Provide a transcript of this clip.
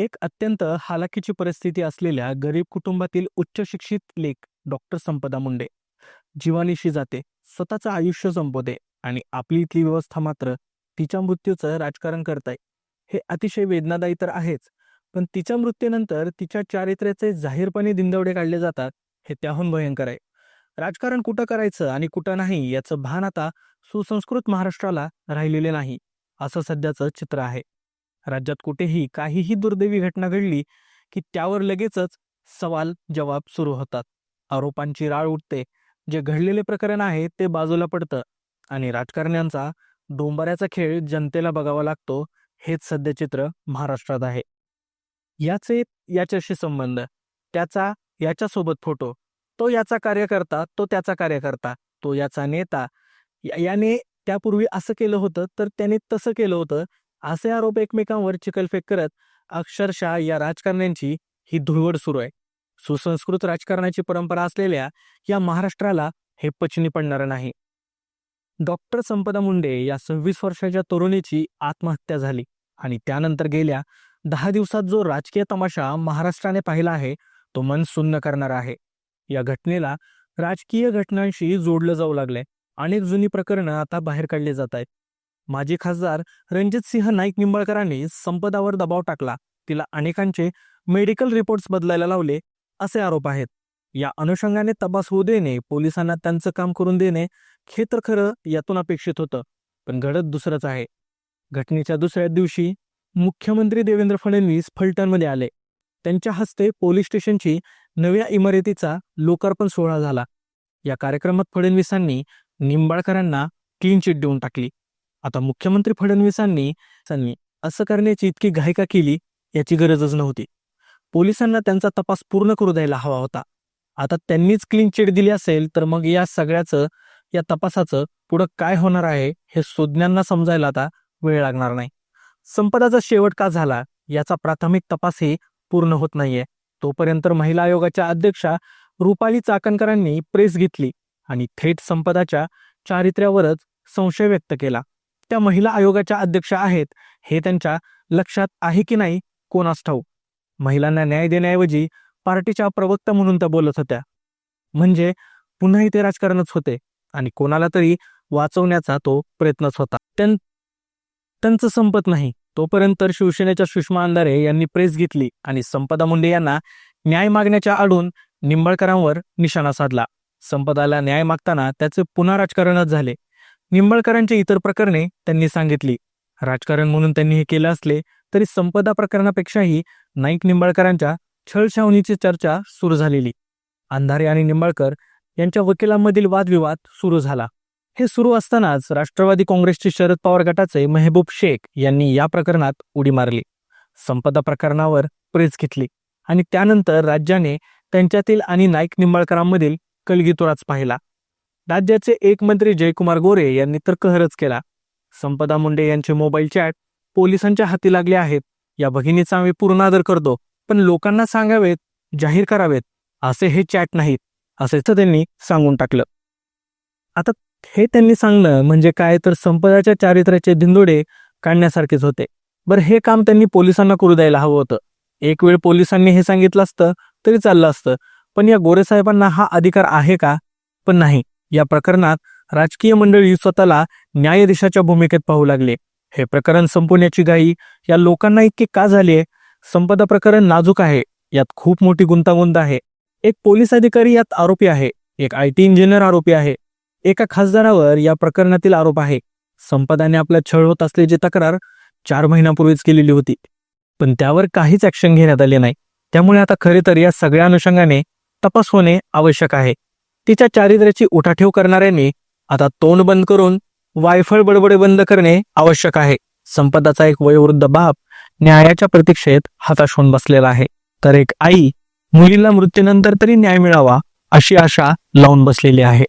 एक अत्यंत हालाकीची परिस्थिती असलेल्या गरीब कुटुंबातील उच्च शिक्षित लेख डॉक्टर संपदा मुंडे. जीवानीशी जाते स्वतःचं आयुष्य संपवते आणि आपली इथली व्यवस्था मात्र तिच्या मृत्यूचं राजकारण करताय. हे अतिशय वेदनादायी तर आहेच पण तिच्या मृत्यूनंतर तिच्या चारित्र्याचे जाहीरपणे दिंदवडे काढले जातात हे त्याहून भयंकर आहे. राजकारण कुठं करायचं आणि कुठं नाही याचं भान आता सुसंस्कृत महाराष्ट्राला राहिलेले नाही असं सध्याचं चित्र आहे. राज्यात कुठेही काहीही दुर्दैवी घटना घडली की त्यावर लगेचच सवाल जवाब सुरू होतात. आरोपांची राळ उठते. जे घडलेले प्रकरण आहे ते बाजूला पडतं आणि राजकारण्यांचा डोंबाऱ्याचा खेळ जनतेला बघावा लागतो हेच सध्या चित्र महाराष्ट्रात आहे. याचे याच्याशी संबंध त्याचा याच्यासोबत फोटो तो याचा कार्यकर्ता तो त्याचा कार्यकर्ता तो याचा नेता याने त्यापूर्वी असं केलं होतं तर त्याने तसं केलं होतं असे आरोप एकमेकांवर चिकलफेक करत अक्षरशः या राजकारण्यांची ही धुळवड सुरू आहे. सुसंस्कृत राजकारणाची परंपरा असलेल्या या महाराष्ट्राला हे पचनी पडणार नाही. डॉक्टर संपदा मुंडे या सव्वीस वर्षाच्या तरुणीची आत्महत्या झाली आणि त्यानंतर गेल्या दहा दिवसात जो राजकीय तमाशा महाराष्ट्राने पाहिला आहे तो मन सुन्न करणार आहे. या घटनेला राजकीय घटनांशी जोडलं जाऊ लागलंय. अनेक जुनी प्रकरणं आता बाहेर काढली जात आहेत. माजी खासदार रणजित सिंह नाईक निंबाळकरांनी संपदावर दबाव टाकला. तिला अनेकांचे मेडिकल रिपोर्ट्स बदलायला लावले असे आरोप आहेत. या अनुषंगाने तपास होऊ देणे पोलिसांना त्यांचं काम करून देणे हे तर खरं यातून अपेक्षित होतं पण घडत दुसरंच आहे. घटनेच्या दुसऱ्या दिवशी मुख्यमंत्री देवेंद्र फडणवीस फलटणमध्ये आले. त्यांच्या हस्ते पोलीस स्टेशनची नव्या इमारतीचा लोकार्पण सोहळा झाला. या कार्यक्रमात फडणवीसांनी निंबाळकरांना क्लीन चिट देऊन टाकली. आता मुख्यमंत्री फडणवीसांनी असं करण्याची इतकी घायका केली याची गरजच नव्हती. पोलिसांना त्यांचा तपास पूर्ण करू द्यायला हवा होता. आता त्यांनीच क्लीन चिट दिली असेल तर मग या सगळ्याचं या तपासाचं पुढं काय होणार आहे हे सुज्ञांना समजायला आता वेळ लागणार नाही. संपदाचा शेवट का झाला याचा प्राथमिक तपासही पूर्ण होत नाहीये. तोपर्यंत महिला आयोगाच्या अध्यक्षा रुपाली चाकणकरांनी प्रेस घेतली आणि थेट संपदाच्या चारित्र्यावरच संशय व्यक्त केला. त्या महिला आयोगाच्या अध्यक्ष आहेत हे त्यांच्या लक्षात आहे की नाही कोणास ठाऊ महिलांना न्याय देण्याऐवजी पार्टीच्या प्रवक्ता म्हणून त्या बोलत होत्या. म्हणजे पुन्हा इथे राजकारणच होते आणि कोणाला तरी वाचवण्याचा तो प्रयत्नच होता. त्यां त्यांचं संपत नाही. तोपर्यंत शिवसेनेच्या सुषमा अंधारे यांनी प्रेस घेतली आणि संपदा मुंडे यांना न्याय मागण्याच्या आडून निंबाळकरांवर निशाणा साधला. संपदाला न्याय मागताना त्याचे पुन्हा राजकारणच झाले. निंबाळकरांची इतर प्रकरणे त्यांनी सांगितली. राजकारण म्हणून त्यांनी हे केलं असले तरी संपदा प्रकरणापेक्षाही नाईक निंबाळकरांच्या छळछावणीची चर्चा सुरू झालेली. अंधारे आणि निंबाळकर यांच्या वकिलांमधील वादविवाद सुरू झाला. हे सुरू असतानाच राष्ट्रवादी काँग्रेसचे शरद पवार गटाचे मेहबूब शेख यांनी या प्रकरणात उडी मारली. संपदा प्रकरणावर प्रेस घेतली आणि त्यानंतर राज्याने त्यांच्यातील आणि नाईक निंबाळकरांमधील कलगीतुराच पाहिला. राज्याचे एक मंत्री जयकुमार गोरे यांनी तर कहरच केला. संपदा मुंडे यांचे मोबाईल चॅट पोलिसांच्या हाती लागले आहेत. या भगिनीचा आम्ही पूर्ण आदर करतो पण लोकांना सांगावेत जाहीर करावेत असे हे चॅट नाहीत असेच त्यांनी सांगून टाकलं. आता हे त्यांनी सांगणं म्हणजे काय तर संपदाच्या चारित्र्याचे धिंदोडे काढण्यासारखेच होते. बरं हे काम त्यांनी पोलिसांना करू द्यायला हवं होतं. एक वेळ पोलिसांनी हे सांगितलं असतं तरी चाललं असतं. पण या गोरेसाहेबांना हा अधिकार आहे का? पण नाही. या प्रकरणात राजकीय मंडळी स्वतःला न्यायाधीशाच्या भूमिकेत पाहू लागले. हे प्रकरण संपवण्याची घाई या लोकांना इतकी का झाली आहे? संपदा प्रकरण नाजूक आहे. यात खूप मोठी गुंतागुंत आहे. एक पोलीस अधिकारी यात आरोपी आहे. एक आय टी इंजिनियर आरोपी आहे. एका खासदारावर या प्रकरणातील आरोप आहे. संपदाने आपल्या छळ होत असल्याची तक्रार चार महिन्यापूर्वीच केलेली होती. पण त्यावर काहीच ऍक्शन घेण्यात आले नाही. त्यामुळे आता खरे तर या सगळ्या अनुषंगाने तपास होणे आवश्यक आहे. तिच्या चारित्र्याची उठाठेव करणाऱ्यांनी आता तोंड बंद करून वायफळ बडबडे बंद करणे आवश्यक आहे. संपदाचा एक वयोवृद्ध बाप न्यायाच्या प्रतीक्षेत हाताश होऊन बसलेला आहे. तर एक आई मुलीला मृत्यूनंतर तरी न्याय मिळावा अशी आशा लावून बसलेली आहे.